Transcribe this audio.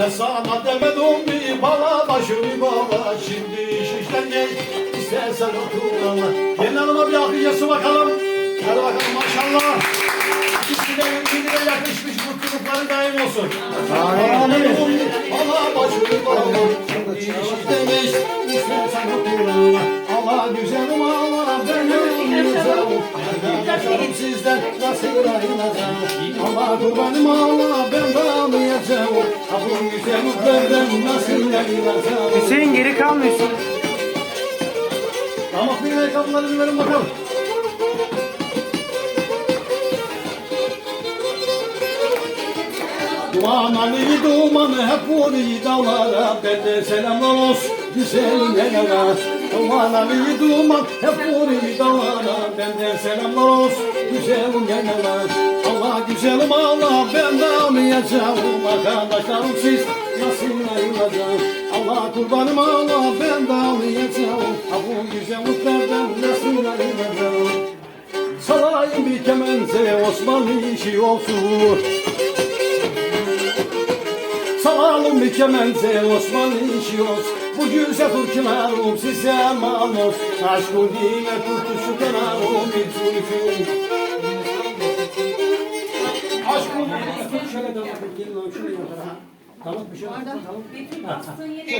Ben sana demedim mi? Bala başımı baba Şimdi iş işten geç. İstersen otur Allah Gelin hanıma bir alkışlasın bakalım. Hadi bakalım maşallah. İkisi de birbirine yakışmış mutlulukları daim olsun. Amin Bala başımı baba Şimdi iş işten geç. İstersen otur Allah Allah güzelim Allah ben güzelim Yaşarım sizden nasıl ayrılacağım Allah kurbanım Allah ben bağlayacağım Ha bu güzelliklerden nasıl ayrılacağım Hüseyin geri kalmıyorsun. Damat bir ayakkabıları bir verin bakalım. Duman Ali dumanı hep vuruyor dağlara. Bende selamlar olsun güzel neneler. Duman Ali duman hep vuruyor dağlara. Bende selamlar olsun güzel neneler. Allah güzelim Allah ben de ağlayacağım Arkadaşlarım siz nasıl ayrılacağım Allah kurbanım Allah ben de ağlayacağım Ha bu güzelliklerden nasıl ayrılacağım Salayım bir kemense Osmanlı işi olsun. Salalım bir kemense Osmanlı işi olsun. Bu gülse fırçılarım size aman olsun. Aşkın dine kurtuşu kanarım bir sürüsün Şöyle damat gelin lan şuraya. Damat bir şey. Damat. Betül bastığın yere